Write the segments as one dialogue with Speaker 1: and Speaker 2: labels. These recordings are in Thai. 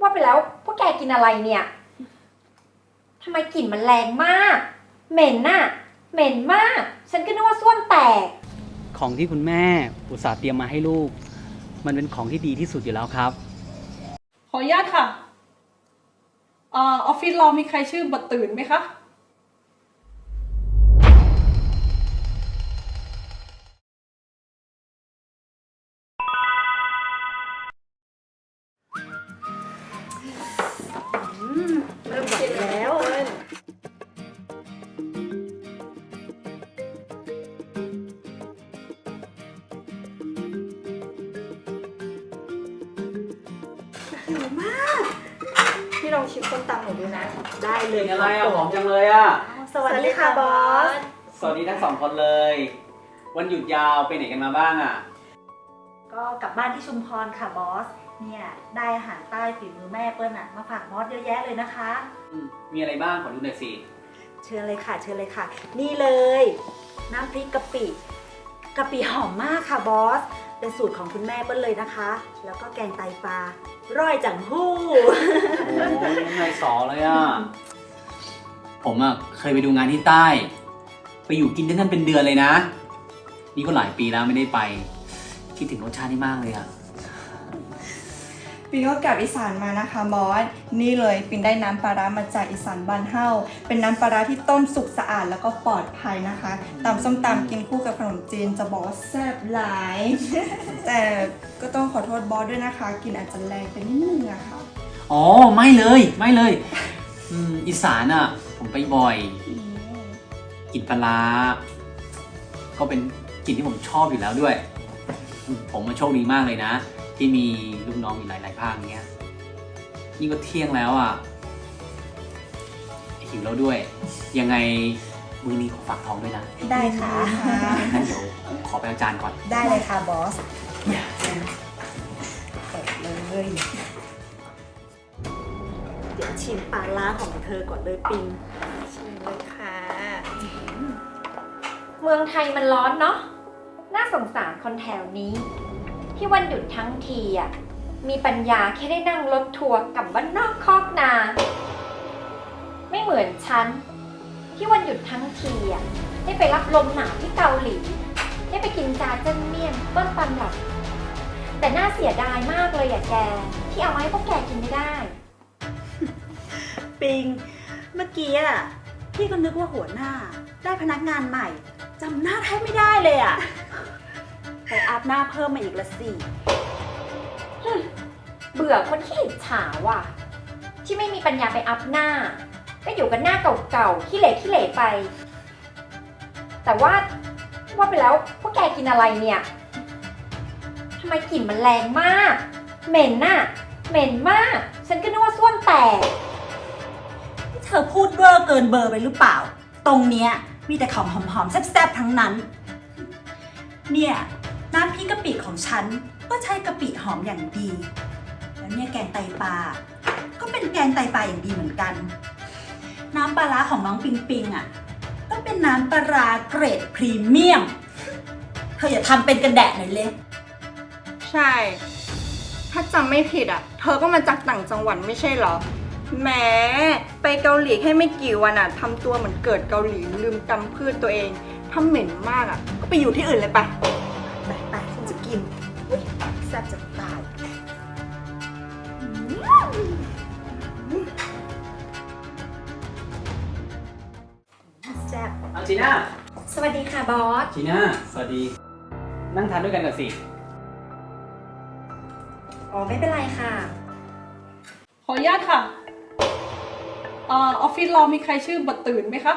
Speaker 1: ว่าไปแล้วพวกแกกินอะไรเนี่ยทำไมกลิ่นมันแรงมาก เหม็นน่ะ เหม็นมาก ฉันก็นึกว่าส้วมแตก
Speaker 2: ของที่คุณแม่อุตส่าห์เตรียมมาให้ลูก มันเป็นของที่ดีที่สุดอยู่แล้วครับ
Speaker 3: ขออนุญาตค่ะเออออฟฟิศเรามีใครชื่อบัตตื่นไหมคะ
Speaker 4: พี่ลองชิมส้มตำหนูดูนะ
Speaker 1: ได้เลย
Speaker 2: อะไรอะหอมจังเลยอะ
Speaker 4: สวัสดีค่ะบอส
Speaker 2: สวัสดีทั้งสองคนเลย วันหยุดยาวไปไหนกันมาบ้างอะ
Speaker 4: ก็กลับบ้านที่ชุมพรค่ะบอส เนี่ยได้อาหารใต้ฝีมือแม่เปิ้ลอะมาฝากบอสเยอะแยะเลยนะคะ
Speaker 2: อืมมีอะไรบ้างขอดูหน่อยสิ
Speaker 4: เชิญเลยค่ะ เชิญเลยค่ะ นี่เลย น้ำพริกกะปิกะปิหอมมากค่ะบอส เป็นสูตรของคุณแม่เปิ้ลเลยนะคะ แล้วก็แกงไตปลาร่อยจังหู้
Speaker 2: โอ้ยนายสอเลยอะ ผมอะเคยไปดูงานที่ใต้ ไปอยู่กินที่นั่นเป็นเดือนเลยนะ นี่ก็หลายปีแล้วไม่ได้ไป คิดถึงรสชาตินี่มากเลยอะ
Speaker 5: ปินก็กลับอีสานมานะคะบอสนี่เลยปินได้น้ำปลาร้ามาจากอีสานบ้านเฮาเป็นน้ำปลาร้าที่ต้มสุกสะอาดแล้วก็ปลอดภัยนะคะตำส้มตำกินคู่กับขนมจีนจะบอกว่าแซ่บหลาย แต่ก็ต้องขอโทษบอสด้วยนะคะ กินอาจจะแรงไปนิดนึงอะค่ะ
Speaker 2: อ๋อไม่เลยไม่เลยอืมอีสานอะ ผมไปบ่อยกินปลาร้าก็เป็นกลิ่นที่ผมชอบอยู่แล้วด้วย ผมมันโชคดีมากเลยนะ ที่มีลูกน้องอยู่หลาย ๆ ภาคเนี้ยนี่ก็เที่ยงแล้วอะหิวแล้วด้วย ยังไงมือนี้ขอฝากท้องด้วยนะ
Speaker 4: ได้ค่ะ
Speaker 2: งั้นเดี๋ยวผมขอไปเอาจานก่อน
Speaker 4: ได้เลยค่ะบอสเปิดเลยเดี๋ยวชิมปลาร้าของเธอก่อนเลยปิงชิมเลยค่ะ
Speaker 1: เมืองไทยมันร้อนเนาะ น่าสงสารคนแถวนี้ ที่วันหยุดทั้งทีอะ มีปัญญาแค่ได้นั่งรถทัวร์กลับบ้านนอกคอกนา ไม่เหมือนฉัน ที่วันหยุดทั้งทีอะได้ไปรับลมหนาวที่เกาหลี ได้ไปกินจาเจิ้นเมี่ยงต้นตำรับแต่น่าเสียดายมากเลยอะแก ที่เอาไว้พวกแกกินไม่ได้
Speaker 4: ปิง เมื่อกี้อะพี่ก็นึกว่าหัวหน้า ได้พนักงานใหม่จำหน้าแทบไม่ได้เลยอะ ไปอัพหน้าเพิ่มมาอีกละสิ
Speaker 1: เบื่อคนที่อิจฉาว่ะ ที่ไม่มีปัญญาไปอัพหน้า ก็อยู่กันหน้าเก่าๆขี้เหร่ขี้เหร่ไป แต่ว่าว่าไปแล้วพวกแกกินอะไรเนี่ยทำไมกลิ่นมันแรงมาก เหม็นน่ะ เหม็นมาก ฉันก็นึกว่าส้วมแตก
Speaker 4: เธอพูดเวอร์เกินเบอร์ไปหรือเปล่า ตรงเนี้ยมีแต่ของหอมๆแซ่บๆทั้งนั้น เนี่ย น้ำพริกกะปิของฉันก็ใช้กะปิหอมอย่างดี แล้วเนี่ยแกงไตปลา ก็เป็นแกงไตปลาอย่างดีเหมือนกัน น้ำปลาร้าของน้องปิงปิงอะก็เป็นน้ำปลาร้าเกรดพรีเมียม เธออย่าทำเป็นกระแดะหน่อยเลย
Speaker 5: ใช่ ถ้าจำไม่ผิดอะ เธอก็มาจากต่างจังหวัดไม่ใช่เหรอ แหม ไปเกาหลีแค่ไม่กี่วันอะทำตัวเหมือนเกิดเกาหลีลืมจำพืชตัวเองถ้าเหม็นมากอะ ก็ไปอยู่ที่อื่นเลยไปะ
Speaker 4: กินอุ๊ยแซ่บจะตายแซ่บ
Speaker 2: เอาจีน่า
Speaker 1: สวัสดีค่ะบอส
Speaker 2: จีน่าสวัสดี นั่งทานด้วยกันก่อนสิ
Speaker 1: อ๋อไม่เป็นไรค่ะ
Speaker 3: ขออนุญาตค่ะเออออฟฟิศเรามีใครชื่อบัตตื่นไหมคะ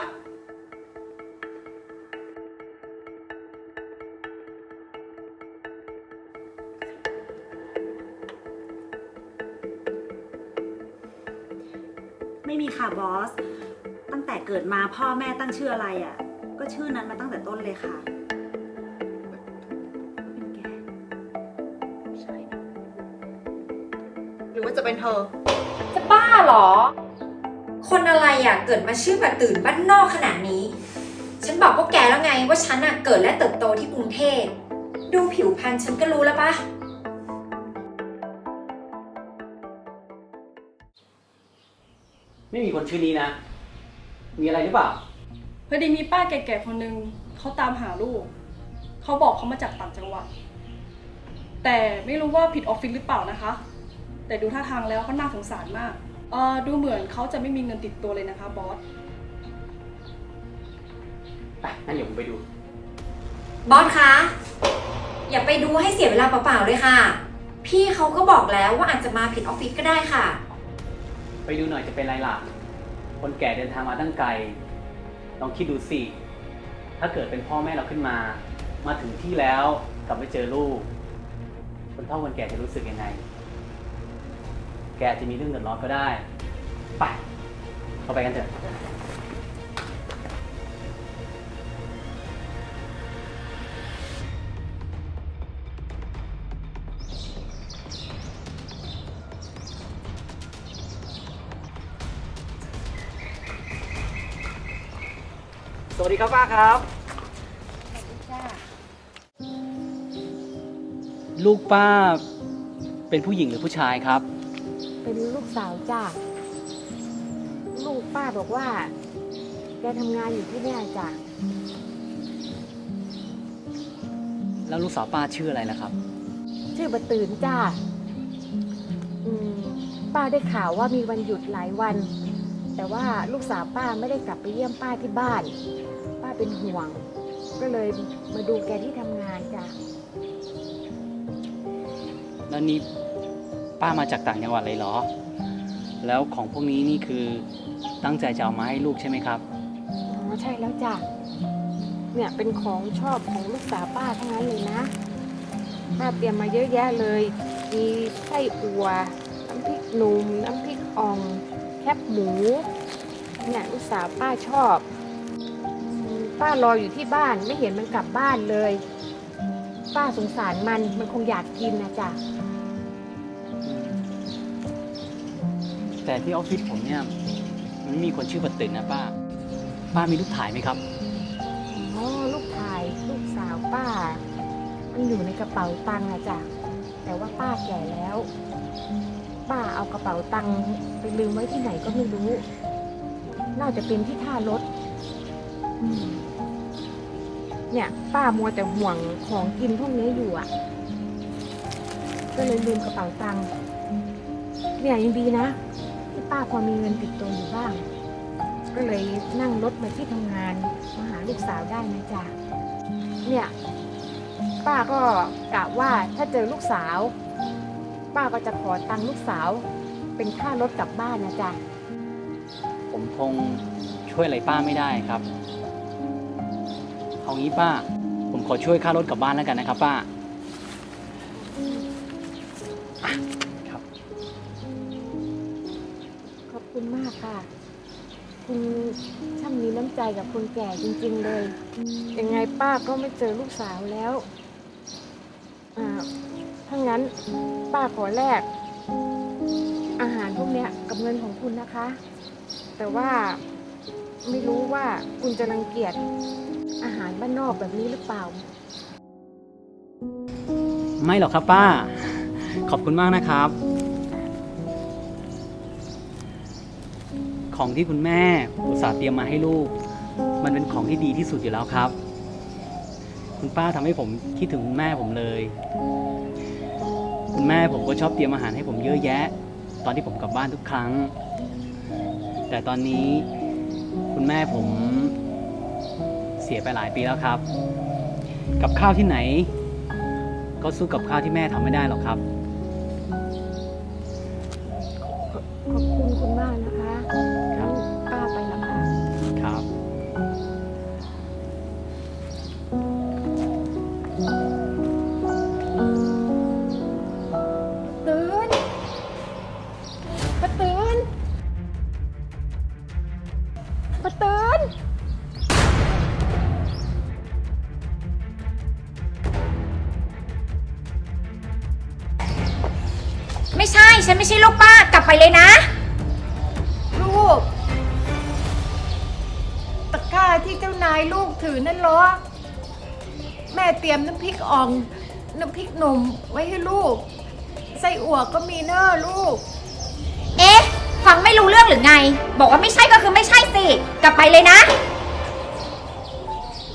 Speaker 4: ไม่มีค่ะบอส ตั้งแต่เกิดมาพ่อแม่ตั้งชื่ออะไรอะ ก็ชื่อนั้นมาตั้งแต่ต้นเลยค่ะเป็นแก
Speaker 5: ใช่หรือว่าจะเป็นเธอ
Speaker 1: จะบ้าเหรอ คนอะไรอะเกิดมาชื่อแบบตื่นบ้านนอกขนาดนี้ ฉันบอกพวกแกแล้วไงว่าฉันอะเกิดและเติบโตที่กรุงเทพ ดูผิวพรรณฉันก็รู้แล้วปะ
Speaker 2: ไม่มีคนชื่อนี้นะ มีอะไรหรือเปล่า
Speaker 3: พอดีมีป้าแก่ๆคนหนึ่งเขาตามหาลูก เขาบอกเขามาจากต่างจังหวัด แต่ไม่รู้ว่าผิดออฟฟิศหรือเปล่านะคะ แต่ดูท่าทางแล้วก็น่าสงสารมากเออดูเหมือนเขาจะไม่มีเงินติดตัวเลยนะคะบอส
Speaker 2: ไปงั้นเดี๋ยวผมไปดู
Speaker 1: บอสคะ อย่าไปดูให้เสียเวลาเปล่าๆเลยค่ะ พี่เขาก็บอกแล้วว่าอาจจะมาผิดออฟฟิศก็ได้ค่ะ
Speaker 2: ไปดูหน่อยจะเป็นไรล่ะ คนแก่เดินทางมาตั้งไกล ลองคิดดูสิ ถ้าเกิดเป็นพ่อแม่เราขึ้นมา มาถึงที่แล้วกลับไปเจอลูก คนเฒ่าคนแก่จะรู้สึกยังไง แกจะมีเรื่องเดือดร้อนก็ได้ ไป เข้าไปกันเถอะ สวัสดีครับป้าครับ ลูกป้าเป็นผู้หญิงหรือผู้ชายครับ
Speaker 6: เป็นลูกสาวจ้ะลูกป้าบอกว่าแกทำงานอยู่ที่เนี่ยจ้ะ
Speaker 2: แล้วลูกสาวป้าชื่ออะไรล่ะครับ
Speaker 6: ชื่อบะตื่นจ้ะอืมป้าได้ข่าวว่ามีวันหยุดหลายวัน แต่ว่าลูกสาวป้าไม่ได้กลับไปเยี่ยมป้าที่บ้าน ป้าเป็นห่วง ก็เลยมาดูแกที่ทำงานจ้ะ
Speaker 2: แล้วนี่ป้ามาจากต่างจังหวัดเลยเหรอ แล้วของพวกนี้นี่คือตั้งใจจะเอามาให้ลูกใช่ไหมครับ
Speaker 6: อ๋อใช่แล้วจ้ะเนี่ยเป็นของชอบของลูกสาวป้าทั้งนั้นเลยนะป้าเตรียมมาเยอะแยะเลย มีไส้อั่วน้ำพริกหนุ่มน้ำพริกอ่อง แคบหมูเนี่ยลูกสาวป้าชอบอืมป้ารออยู่ที่บ้านไม่เห็นมันกลับบ้านเลย ป้าสงสารมันมันคงอยากกินนะจ๊ะ
Speaker 2: แต่ที่ออฟฟิศผมเนี่ยมันไม่มีคนชื่อบัตตื่นนะป้า ป้ามีรูปถ่ายไหมครับ
Speaker 6: อ๋อลูกชายลูกสาวป้า มันอยู่ในกระเป๋าตังค์อะจ้ะแต่ว่าป้าแก่แล้ว ป้าเอากระเป๋าตังค์ไปลืมไว้ที่ไหนก็ไม่รู้ น่าจะเป็นที่ท่ารถ เนี่ย ป้ามัวแต่ห่วงของกินพวกนี้อยู่อะก็เลยลืมกระเป๋าตังค์ เนี่ยยังดีนะที่ป้าพอมีเงินติดตัวอยู่บ้าง ก็เลยนั่งรถมาที่ทำงานมาหาลูกสาวได้นะจ๊ะ เนี่ย ป้าก็กะว่าถ้าเจอลูกสาว ป้าก็จะขอตังค์ลูกสาว เป็นค่ารถกลับบ้านนะจ๊ะ
Speaker 2: ผมคงช่วยอะไรป้าไม่ได้ครับ เอางี้ป้า ผมขอช่วยค่ารถกลับบ้านแล้วกันนะครับ ป้าอะครับ
Speaker 6: ขอบคุณมากค่ะ คุณช่างมีน้ำใจกับคนแก่จริงๆเลย ยังไงป้าก็ไม่เจอลูกสาวแล้ว อ่า ถ้างั้นป้าขอแลกอาหารพวกเนี้ยกับเงินของคุณนะคะ แต่ว่าไม่รู้ว่าคุณจะรังเกียจอาหารบ้านนอกแบบนี้หรือเปล่า
Speaker 2: ไม่หรอกครับป้า ขอบคุณมากนะครับ ของที่คุณแม่อุตส่าห์เตรียมมาให้ลูก มันเป็นของที่ดีที่สุดอยู่แล้วครับ คุณป้าทำให้ผมคิดถึงคุณแม่ผมเลย คุณแม่ผมก็ชอบเตรียมอาหารให้ผมเยอะแยะ ตอนที่ผมกลับบ้านทุกครั้ง แต่ตอนนี้คุณแม่ผมเสียไปหลายปีแล้วครับ กับข้าวที่ไหน ก็สู้กับข้าวที่แม่ทำไม่ได้หรอกครับ
Speaker 6: ปะตื่น
Speaker 1: ไม่ใช่ฉันไม่ใช่ลูกป้ากลับไปเลยนะ
Speaker 7: ลูก ตะกร้าที่เจ้านายลูกถือนั่นเหรอ แม่เตรียมน้ำพริกอ่อง น้ำพริกหนุ่มไว้ให้ลูก ไส้อั่วก็มีเนอะลูก
Speaker 1: ฟังไม่รู้เรื่องหรือไง บอกว่าไม่ใช่ก็คือไม่ใช่สิ กลับไปเลยนะ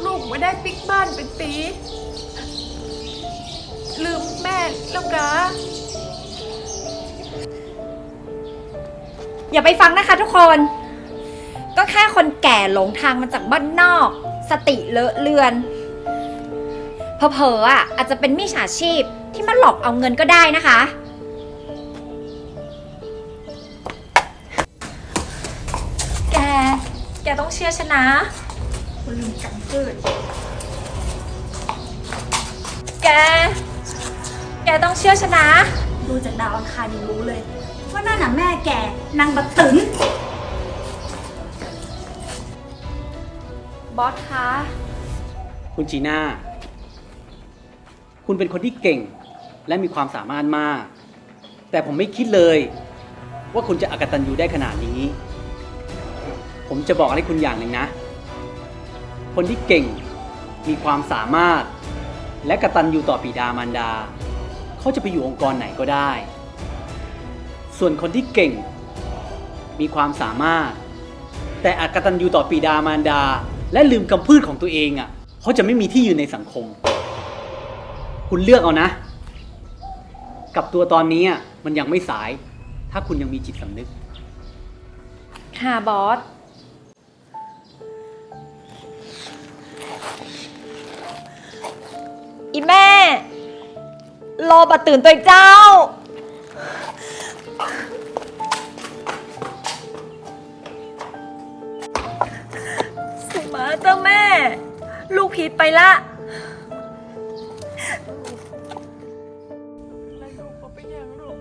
Speaker 7: ลูกไม่ได้ปิกบ้านเป็นปี ลืมแม่แล้วกะ
Speaker 1: อย่าไปฟังนะคะทุกคน ก็แค่คนแก่หลงทางมาจากบ้านนอก สติเลอะเลือนเพอๆอะอาจจะเป็นมิจฉาชีพที่มาหลอกเอาเงินก็ได้นะคะ แกต้องเชื่อฉันนะ
Speaker 5: คุณลืมกำพืช
Speaker 1: แก แกต้องเชื่อฉันนะ
Speaker 4: ดูจากดาวอังคารยังรู้เลย ว่านั่นน่ะแม่แกนางบักตึง
Speaker 1: บอสคะ
Speaker 2: คุณจีน่า คุณเป็นคนที่เก่งและมีความสามารถมาก แต่ผมไม่คิดเลย ว่าคุณจะอกตันยูได้ขนาดนี้ ผมจะบอกอะไรคุณอย่างหนึ่งนะ คนที่เก่ง มีความสามารถ และกระตัญญูต่อปิดามารดา เขาจะไปอยู่องค์กรไหนก็ได้ ส่วนคนที่เก่ง มีความสามารถ แต่อกตัญญูต่อปิดามารดา และลืมกำพืชของตัวเองอะ เขาจะไม่มีที่ยืนในสังคม คุณเลือกเอานะ กับตัวตอนนี้มันยังไม่สาย ถ้าคุณยังมีจิตสำนึก
Speaker 1: ค่ะบอส อีแม่ รอบัดตื่นตัวเจ้าสุมาเจ้าแม่ ลูกผิดไปละ
Speaker 7: แล้วลูกเขาไปยังลูก